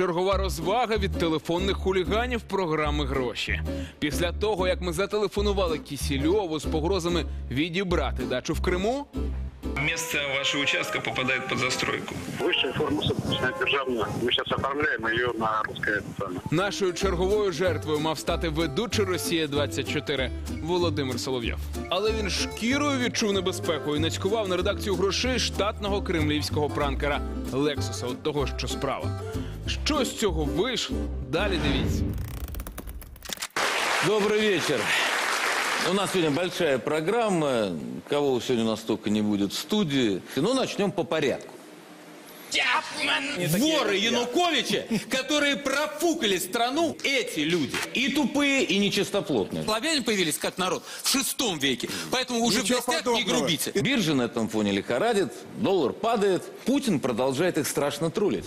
Чергова розвага від телефонних хуліганів програми гроші. Після того, як ми зателефонували Кісільову з погрозами відібрати дачу в Криму, Место вашего участка попадает под застройку. Высшая форма державная. Мы сейчас оформляем ее на русское нашою черговою жертвою мав стати ведучий Росія 24 Володимир Соловйов. Але він шкірою відчув небезпеку і нацькував на редакцію грошей штатного кремлівського пранкера Лексуса. От того, що справа. Що з цього вийшло? Далі дивіться. Добрый вечер. У нас сегодня большая программа. Кого сегодня у нас только не будет в студии. Ну, начнем по порядку. Воры Януковича, которые профукали страну, эти люди. И тупые, и нечистоплотные. Славяне появились как народ в шестом веке, поэтому уже в гостях не грубите. Биржа на этом фоне лихорадит, доллар падает. Путин продолжает их страшно трулить.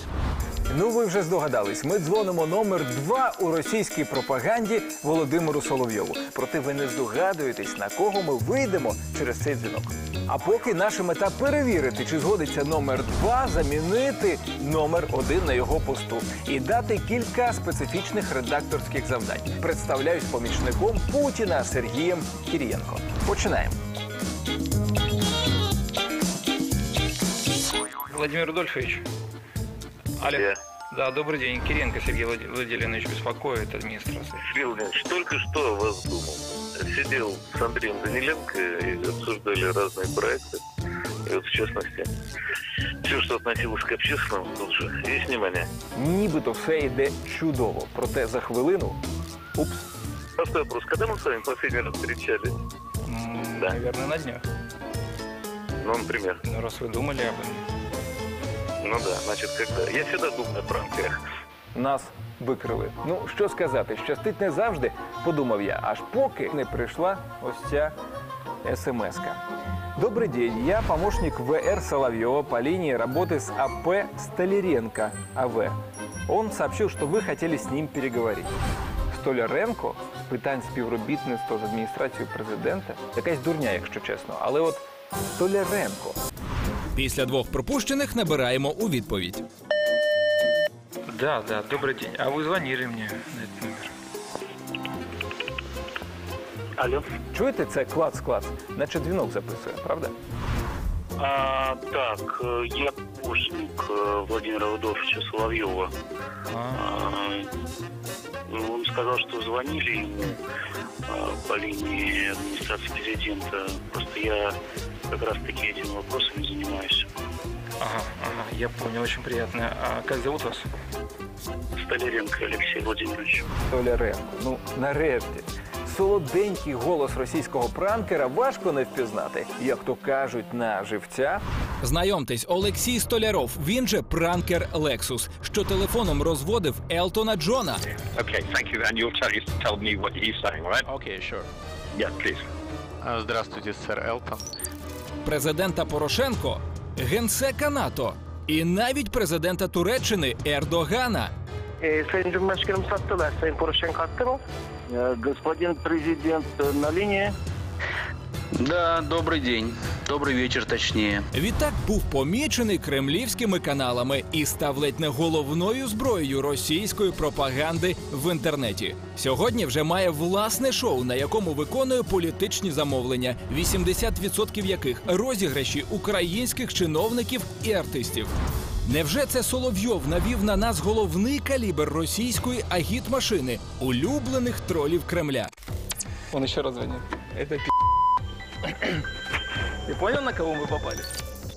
Ну, ви вже здогадались. Ми дзвонимо номер два у російській пропаганді Володимиру Соловйову. Проте ви не здогадуєтесь, на кого ми вийдемо через цей дзвінок. А поки наша мета перевірити, чи згодиться номер два замінити номер один на його посту і дати кілька специфічних редакторських завдань. Представляюсь помічником Путіна Сергієм Кірієнко. Починаємо. Владимир Рудольфович. Алло. Да, добрый день. Киренко Сергей Влад- Владимирович беспокоит администрация. Сергей Владимирович, только что о вас думал. Сидел с Андреем Даниленко и обсуждали разные проекты. И вот в частности, все, что относилось к общественному, тут же есть внимание. Нібито все йде чудово. Проте за хвилину. Упс. Простой вопрос. Когда мы с вами последний раз встречались? М, Да. Наверное, на днях. Ну, например. Ну, раз вы думали об этом. Ну да, значит, когда? Я всегда думаю о пранках. нас викрили. Ну що сказати, щастить не завжди, подумав я, аж поки не прийшла ось ця смс-ка. Добрый день, я помощник ВР Соловьева по линии работы с АП Столяренко АВ. Он сообщил, что вы хотели с ним переговорить. Столяренко з питань співробітництва з адміністрацією президента. Якась дурня, якщо чесно. Але от Столяренко. Після двох пропущених набираємо у відповідь. Да, да, добрый день. А вы звонили мне на этот номер. Алло. Чуєте це клац-клац? Наче дзвінок записує, правда? А, так, э, я помощник э, Владимира Рудольфовича Соловьева. А, А, ну, Он сказал, что звонили ему а, по линии администрации президента. Просто я как раз-таки этими вопросами занимаюсь. ага, ага, я понял, очень приятно. А как зовут вас? Столяренко Алексей Владимирович. Толяренко. Ну, нарешті. Солоденький голос російського пранкера важко не впізнати, як то кажуть, на живця. Знайомтесь, Олексій Столяров. Він же пранкер Лексус, що телефоном розводив Елтона Джона. Okay, thank you. And you'll tell, you tell me what he's saying, all right? Okay, sure. Yeah, please. А, Здравствуйте, сэр Элтон. президента Порошенко, генсека НАТО і навіть президента Туреччини Ердогана. Sayın Cumhurbaşkanım sattılar. Sayın Poroshenko attı mı? Господин президент на линии. Да, добрый день. Добрый вечер, точнее. Відтак був помічений кремлівськими каналами і став ледь не головною зброєю російської пропаганди в інтернеті. Сьогодні вже має власне шоу, на якому виконує політичні замовлення, 80% яких розіграші українських чиновників і артистів. Невже це Соловйов навів на нас головний калібр російської агітмашини, улюблених тролів Кремля? Он еще раз звонит. Это пи***. Ты понял, на кого мы попали?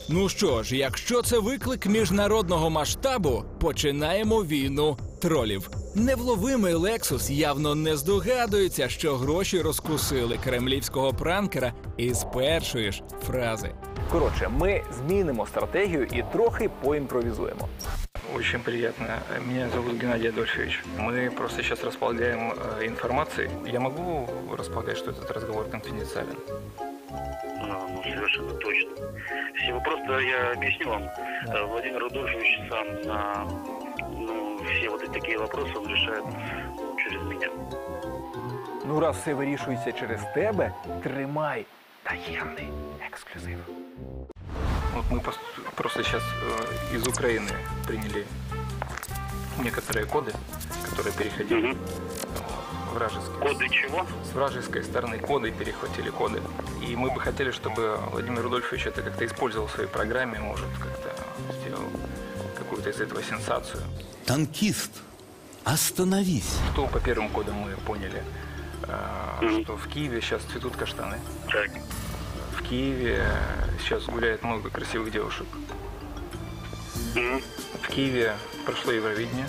Ну що ж, якщо це виклик міжнародного масштабу, починаємо війну тролів. Невловимий Лексус явно не здогадується, що гроші розкусили кремлівського пранкера із першої ж фрази. Коротше, ми змінимо стратегію і трохи поімпровізуємо. Очень приятно. Меня зовут Геннадий Адольфович. Мы просто сейчас располагаем э, информацией. Я могу располагать, что этот разговор конфиденциален? А, Ну, совершенно точно. Всего просто я объясню вам. Э, Владимир Рудольфович сам на ну, все вот эти такие вопросы он решает ну, через меня. Ну, раз все вирішується через тебе, тримай таємний ексклюзив. Вот мы пос- просто сейчас э, из Украины приняли некоторые коды, которые переходили вражеские. Коды чего? С вражеской стороны коды перехватили коды. И мы бы хотели, чтобы Владимир Рудольфович это как-то использовал в своей программе, может, как-то сделал какую-то из этого сенсацию. Танкист, остановись. Что по первым кодам мы поняли? э, Что в Киеве сейчас цветут каштаны. Так. В Киеве сейчас гуляет много красивых девушек. В Киеве прошло Евровидение.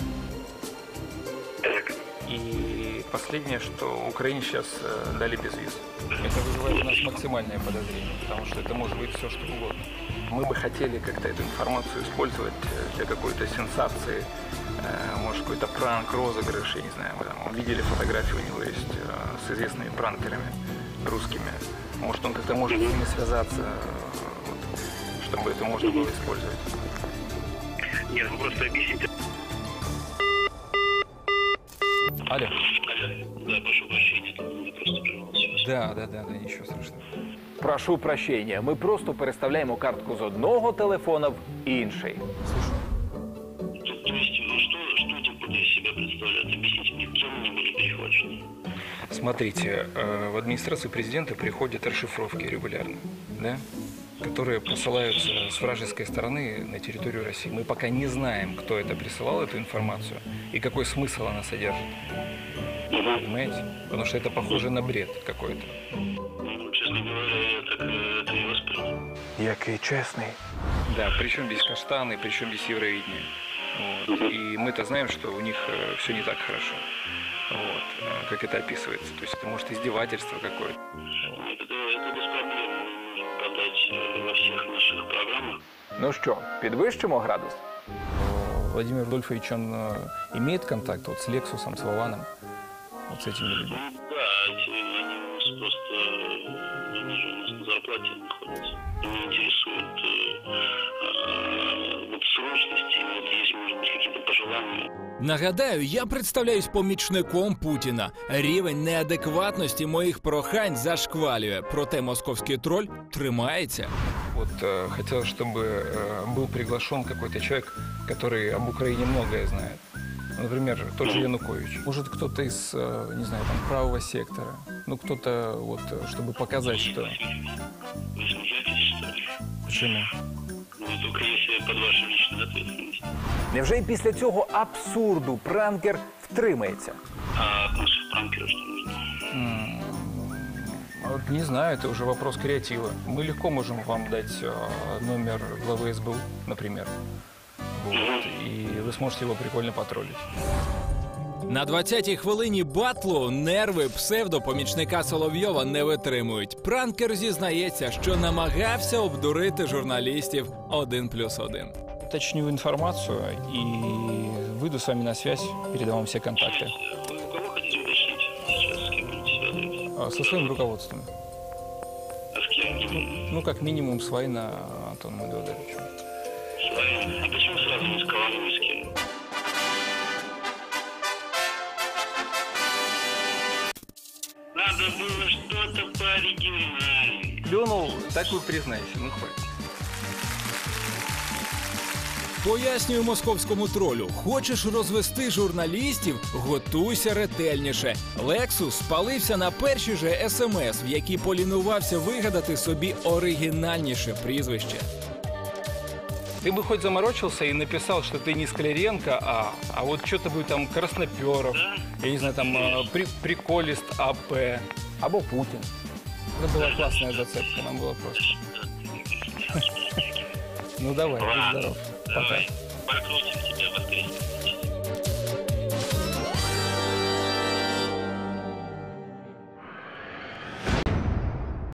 И последнее, что Украине сейчас э, дали безвиз. Это вызывает у нас максимальное подозрение, потому что это может быть все, что угодно. Мы бы хотели как-то эту информацию использовать э, для какой-то сенсации, э, может, какой-то пранк, розыгрыш, я не знаю. Мы там видели фотографии у него есть с известными пранкерами русскими. Может, он как-то может с ними связаться, вот, чтобы это можно было использовать. Нет, вы просто объясните. Алло. Да, прошу прощения, там я просто прервал связь. Да, да, да, да, нічого страшного. Прошу прощення, ми просто переставляємо картку з одного телефона в інший. То, то есть, ну, что, что эти коды из себя представляют? Объясните мне, кем они были перехвачены? Смотрите, э, в администрацию президента приходят расшифровки регулярно, да? Которые посылаются с вражеской стороны на территорию России. Мы пока не знаем, кто это присылал, эту информацию, и какой смысл она содержит. Понимаете? Потому что это похоже на бред какой-то. Ну, честно говоря, я так э, это не воспринял. Який чесний. Да, причем здесь каштаны, причем здесь Евровидение. Вот. И мы-то знаем, что у них все не так хорошо. Вот. э, Как это описывается. То есть это может издевательство какое-то. Во всех наших программах. Ну що, підвищимо градус? Владимир Рудольфович, он э, имеет контакт вот с Лексусом, с Вованом, вот с этими людьми? Ну, да, эти, они у нас просто, они же у нас на зарплате находятся. Меня интересует э, э, вот срочности, вот есть, может быть, какие-то пожелания. Нагадаю, я представляюсь помічником Путіна. Рівень неадекватності моїх прохань зашквалює, проте московський троль тримається. Вот э, хотелось, чтобы э, был приглашен какой-то человек, который об Украине многое знает. Например, тот же Янукович. Может, кто-то из, э, не знаю, там, правого сектора. Ну, кто-то, вот, э, чтобы показать, что... Вы смеетесь, что ли? Почему? Ну, только если под вашу личную ответственность. Невже і після цього абсурду пранкер втримається? А от наших пранкеров что нужно? М, Вот не знаю, это уже вопрос креатива. Мы легко можем вам дать э, номер главы СБУ, например. Вот, и вы сможете его прикольно потроллить. На 20-й хвилині батлу нерви псевдопомічника Соловйова не витримують. Пранкер зізнається, що намагався обдурити журналістів один плюс один. Уточню информацию и выйду с вами на связь, передам вам все контакты. Вы у кого хотите уточнить сейчас, с кем будете связываться? А, Со своим руководством. А с кем именно? Ну, как минимум, с Вайна Антоном Эдуардовичем. С вами? А почему Надо было что-то пооригинальнее. Плюнул, так вы признаете, ну хватит. Пояснюю московському тролю: хочеш розвести журналістів, готуйся ретельніше. Лексус спалився на перші же смс, в якій полінувався вигадати собі оригінальніше прізвище. Ты бы хоть заморочился и написал, что ты не Скляренко, а, а вот что-то бы там Красноперов, я не знаю, там а, при, Приколист АП. Або Путін. Это была классная зацепка, нам было просто. Ну давай, будь здоров. Пока. Давай, покрутим тебя в воскресенье.